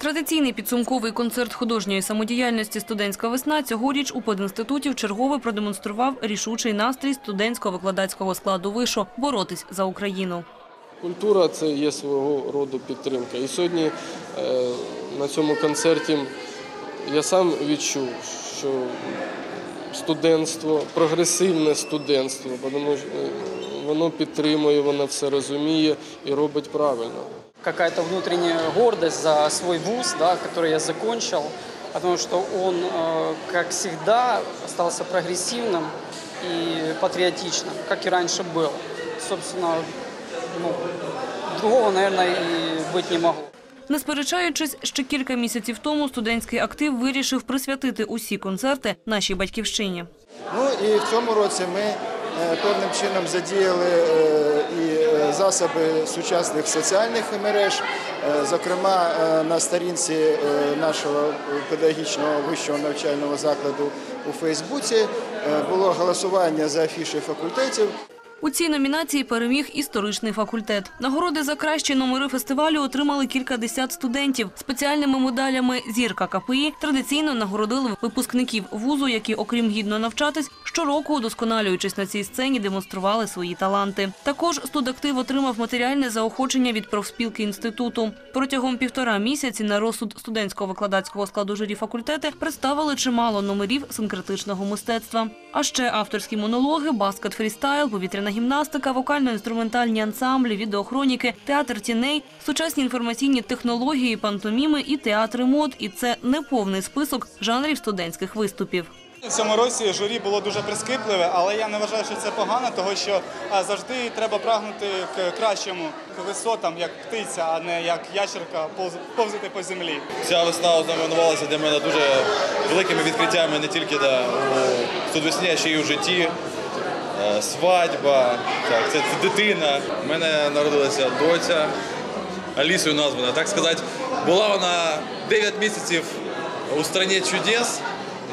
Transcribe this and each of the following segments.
Традиційний підсумковий концерт художньої самодіяльності «Студентська весна» цьогоріч у пединституті вчергове продемонстрував рішучий настрій студентсько-викладацького складу вишу – боротись за Україну. Культура це є свого роду підтримка. І сьогодні е, на цьому концерті я сам відчув, що студентство, прогресивне студентство, тому воно підтримує, воно все розуміє і робить правильно. какая-то внутренняя гордость за свой вуз, да, который я закончил, потому что он, э, как всегда, остался прогрессивным и патриотичным, как и раньше был. Собственно, ну, другого, наверное, и быть не могло. Не сперечаючись, ще кілька місяців тому студентський актив вирішив присвятити усі концерти нашій батьківщині. Ну і в цьому році ми е, певним чином задіяли е, і е, засоби сучасних соціальних мереж. Е, Зокрема, е, на сторінці е, нашого педагогічного вищого навчального закладу у Фейсбуці е, було голосування за афіші факультетів. У цій номінації переміг історичний факультет. Нагороди за кращі номери фестивалю отримали кількадесят студентів. Спеціальними медалями «Зірка КПІ» традиційно нагородили випускників вузу, які, окрім гідно навчатись, щороку, удосконалюючись на цій сцені, демонстрували свої таланти. Також студактив отримав матеріальне заохочення від профспілки інституту. Протягом півтора місяці на розсуд студентсько-викладацького складу журі факультети представили чимало номерів синкретичного мистецтва. А ще авторські монологи, баскет фрістайл, повітряна гімнастика, вокально-інструментальні ансамблі, відеохроніки, театр тіней, сучасні інформаційні технології, пантоміми і театри мод. І це не повний список жанрів студентських виступів. У цьому році журі було дуже прискіпливе, але я не вважаю, що це погано, тому що завжди треба прагнути к кращому, к висотам, як птиця, а не як ящерка повз- повзати по землі. Ця весна ознаменувалася для мене дуже великими відкриттями не тільки да, у студвесні, а ще й у житті Е, Свадьба, так, це дитина. У мене народилася доця, Алісою названа. Так сказати, була вона 9 місяців у страні чудес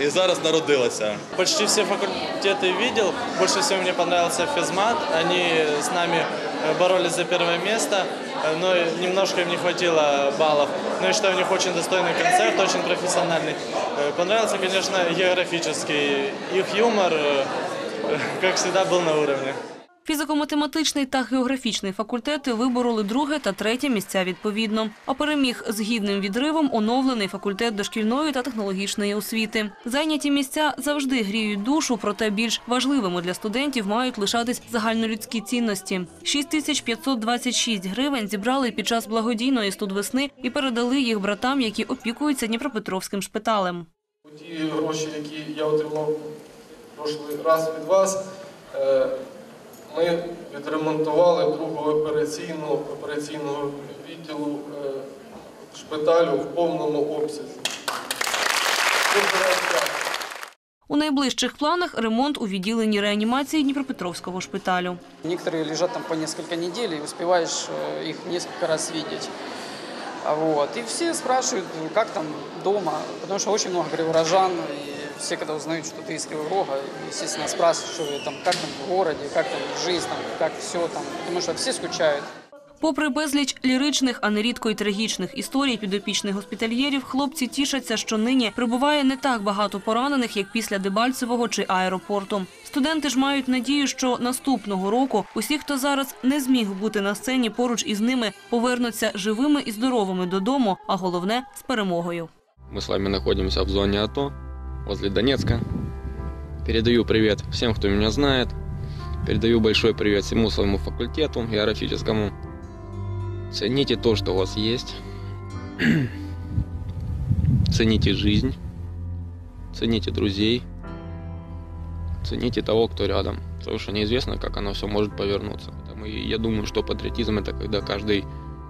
і зараз народилася. Почти все факультеты видел. Больше всего мне понравился физмат. Они с нами э, боролись за первое место, э, но немножко им не хватило баллов. Но я считаю, у них очень достойный концерт, очень профессиональный. Э, Понравился, конечно, географический. Их юмор, как всегда, был на уровне. Фізико-математичний та географічний факультети вибороли друге та третє місця відповідно. А переміг з гідним відривом оновлений факультет дошкільної та технологічної освіти. Зайняті місця завжди гріють душу, проте більш важливими для студентів мають лишатись загальнолюдські цінності. 6526 гривень зібрали під час благодійної студвесни і передали їх братам, які опікуються Дніпропетровським шпиталем. Ті гроші, які я отримав прошлий раз від вас, е, ми відремонтували другу операційну операційного відділу е, шпиталю в повному обсязі. У найближчих планах ремонт у відділенні реанімації Дніпропетровського шпиталю. Некоторые лежат там по несколько недель, и успеваешь э, их несколько раз видеть. А Вот. И все спрашивают, как там дома, потому что очень много криворожан, и все, когда узнают, что ты из Кривого Рога, естественно, спрашивают, там, как там в городе, как там жизнь, там, как все там, потому что все скучают. Попри безліч ліричних, а нерідко й трагічних історій підопічних госпітальєрів, хлопці тішаться, що нині прибуває не так багато поранених, як після Дебальцевого чи аеропорту. Студенти ж мають надію, що наступного року усі, хто зараз не зміг бути на сцені поруч із ними, повернуться живими і здоровими додому, а головне з перемогою. Мы с вами находимся в зоне АТО, возле Донецка. Передаю привет всем, кто меня знает. Передаю большой привет всему своему факультету географическому. Цените то, что у вас есть. Цените жизнь. Цените друзей. Цените того, кто рядом. Потому что неизвестно, как оно все может повернуться. И я думаю, что патриотизм это когда каждый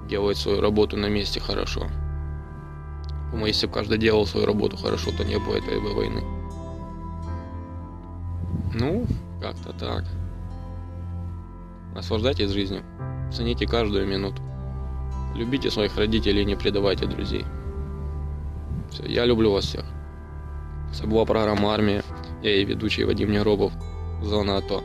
делает свою работу на месте хорошо. Думаю, если бы каждый делал свою работу хорошо, то не было этой бы войны. Ну, как-то так. Наслаждайтесь жизнью. Цените каждую минуту. Любите своих родителей и не предавайте друзей. Все, я люблю вас всех. Це була програма «Армія». Я її ведучий Вадим Негробов. Зона АТО.